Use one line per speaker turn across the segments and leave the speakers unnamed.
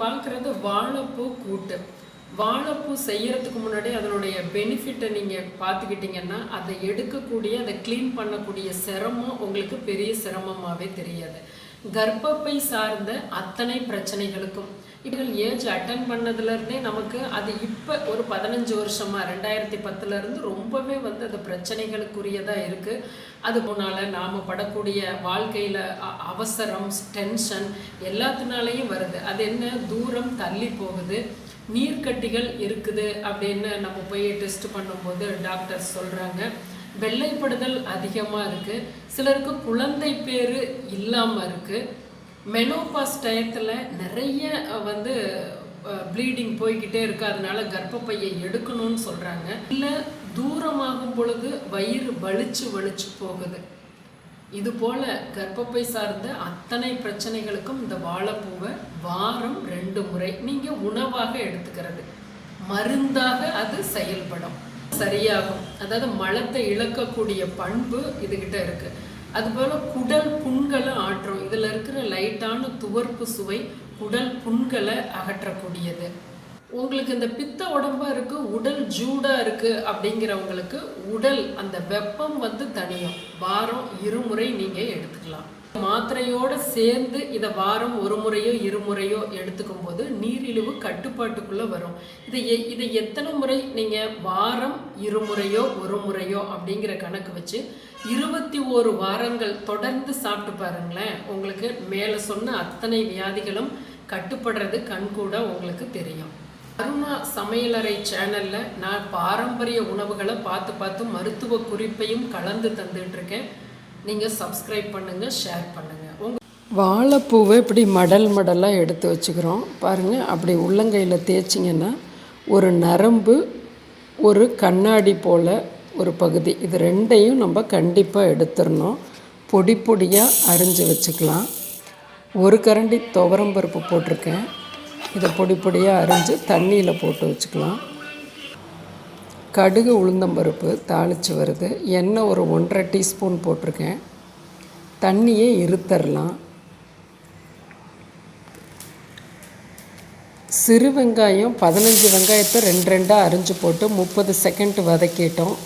பார்க்குறது வாழைப்பூ கூட்டு. வாழைப்பூ செய்யறதுக்கு முன்னாடி அதனுடைய பெனிஃபிட்டை நீங்கள் பார்த்துக்கிட்டிங்கன்னா அதை எடுக்கக்கூடிய அதை க்ளீன் பண்ணக்கூடிய சிரமம் உங்களுக்கு பெரிய சிரமமாகவே தெரியாது. கர்ப்பப்பை சார்ந்த அத்தனை பிரச்சனைகளுக்கும் இவர்கள் ஏஜ் அட்டன் பண்ணதுலேருந்தே நமக்கு அது இப்போ ஒரு பதினஞ்சு வருஷமாக ரெண்டாயிரத்தி பத்துலேருந்து ரொம்பவே வந்து அது பிரச்சனைகளுக்குரியதாக இருக்குது அது போனால் நாம் படக்கூடிய வாழ்க்கையில் அவசரம் டென்ஷன் எல்லாத்தினாலையும் வருது. அது என்ன? தூரம் தள்ளி போகுது. நீர்க்கட்டிகள் இருக்குது அப்படின்னு நம்ம போய் டெஸ்ட் பண்ணும்போது டாக்டர் சொல்கிறாங்க வெள்ளைப்படுதல் அதிகமாக இருக்குது சிலருக்கு குழந்தை பேர் இல்லாமல் இருக்குது மெனோபாஸ் டயத்தில் நிறைய வந்து ப்ளீடிங் போய்கிட்டே இருக்குது அதனால கர்ப்பப்பையை எடுக்கணும்னு சொல்கிறாங்க இல்லை தூரமாகும் பொழுது வயிறு வலிச்சு வலிச்சு போகுது. இது போல கர்ப்பப்பை சார்ந்த அத்தனை பிரச்சனைகளுக்கும் இந்த வாழைப்பூவை வாரம் ரெண்டு முறை நீங்க உணவாக எடுத்துக்கிறது. மருந்தாக அது செயல்படும். சரியாகும். அதாவது மலத்தை இழக்கக்கூடிய பண்பு இதுகிட்ட இருக்கு. அதுபோல குடல் புண்களை ஆற்றும். இதுல இருக்கிற லைட்டான துவர்ப்பு சுவை குடல் புண்களை அகற்றக்கூடியது. உங்களுக்கு இந்த பித்த உடம்பா இருக்கு உடல் ஜூடா இருக்கு அப்படிங்கிறவங்களுக்கு உடல் அந்த வெப்பம் வந்து தனியும். வாரம் இருமுறை நீங்க எடுத்துக்கலாம். மாத்திரையோட சேர்ந்து இதை வாரம் ஒரு முறையோ இருமுறையோ எடுத்துக்கும் போது நீரிழிவு கட்டுப்பாட்டுக்குள்ள வரும். இதை எ- இதை எத்தனை முறை நீங்க வாரம் இருமுறையோ ஒரு முறையோ அப்படிங்கிற கணக்கு வச்சு இருபத்தி ஓரு வாரங்கள் தொடர்ந்து சாப்பிட்டு பாருங்களேன். உங்களுக்கு மேலே சொன்ன அத்தனை வியாதிகளும் கட்டுப்படுறது கண்கூட உங்களுக்கு தெரியும். அருணா சமையலறை சேனலில் நான் பாரம்பரிய உணவுகளை பார்த்து பார்த்து மருத்துவ குறிப்பையும் கலந்து தந்துட்டுருக்கேன். இருக்கேன் சப்ஸ்கிரைப் பண்ணுங்கள் ஷேர் பண்ணுங்கள் உங்க வாழைப்பூவை இப்படி மடல் மடலாக எடுத்து வச்சுக்கிறோம். பாருங்கள் அப்படி உள்ளங்கையில் தேய்ச்சிங்கன்னா ஒரு நரம்பு ஒரு கண்ணாடி போல் ஒரு பகுதி. இது ரெண்டையும் நம்ம கண்டிப்பாக எடுத்துடணும். பொடி பொடியாக அரிஞ்சு வச்சுக்கலாம். ஒரு கரண்டி துவரம்பருப்பு போட்டிருக்கேன். இதை பொடி பொடியாக அரிஞ்சு தண்ணியில் போட்டு வச்சுக்கலாம். கடுகு உளுந்தம்பருப்பு தாளித்து வருது. எண்ணெய் ஒரு ஒன்றரை டீஸ்பூன் போட்டிருக்கேன். தண்ணியை இருத்தரலாம். சிறு வெங்காயம் பதினஞ்சு வெங்காயத்தை ரெண்டு ரெண்டாக அரிஞ்சு போட்டு முப்பது செகண்ட் வதக்கிட்டோம்.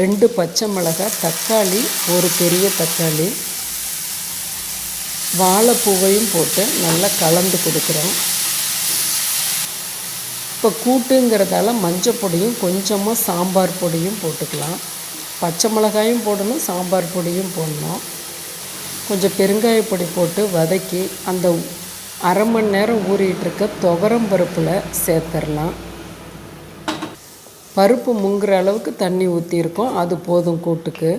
ரெண்டு பச்சை மிளகாய் தக்காளி ஒரு பெரிய தக்காளி. வாழைப்பூவையும் போட்டு நல்லா கலந்து கொடுக்குறோம். இப்போ கூட்டுங்கிறதால மஞ்சள் பொடியும் கொஞ்சமாக சாம்பார் பொடியும் போட்டுக்கலாம். பச்சை மிளகாயும் போடணும் சாம்பார் பொடியும் போடணும். கொஞ்சம் பெருங்காய பொடி போட்டு வதக்கி அந்த அரை மணி நேரம் ஊறிட்டுருக்க துவரம் பருப்பில் சேர்த்துடலாம். பருப்பு முங்குற அளவுக்கு தண்ணி ஊற்றிருக்கோம் அது போதும் கூட்டுக்கு.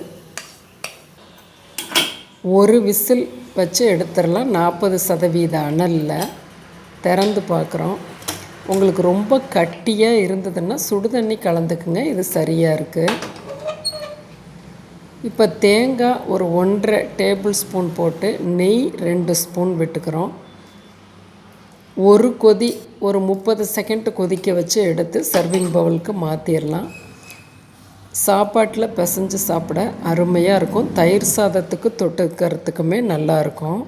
ஒரு விசில் வச்சு எடுத்துடலாம். நாற்பது சதவீத அனலில். திறந்து பார்க்குறோம். உங்களுக்கு ரொம்ப கட்டியாக இருந்ததுன்னா சுடு தண்ணி கலந்துக்குங்க இது சரியாக இருக்குது இப்போ தேங்காய் ஒரு ஒன்றரை டேபிள் ஸ்பூன் போட்டு நெய் ரெண்டு ஸ்பூன் விட்டுக்கிறோம். ஒரு கொதி ஒரு முப்பது செகண்ட் கொதிக்க வச்சு எடுத்து சர்விங் பவுலுக்கு மாற்றிடலாம் சாப்பாட்டில் பிசைஞ்சு சாப்பிட அருமையாக இருக்கும். தயிர் சாதத்துக்கு தொட்டுக்கிறதுக்குமே நல்லாயிருக்கும்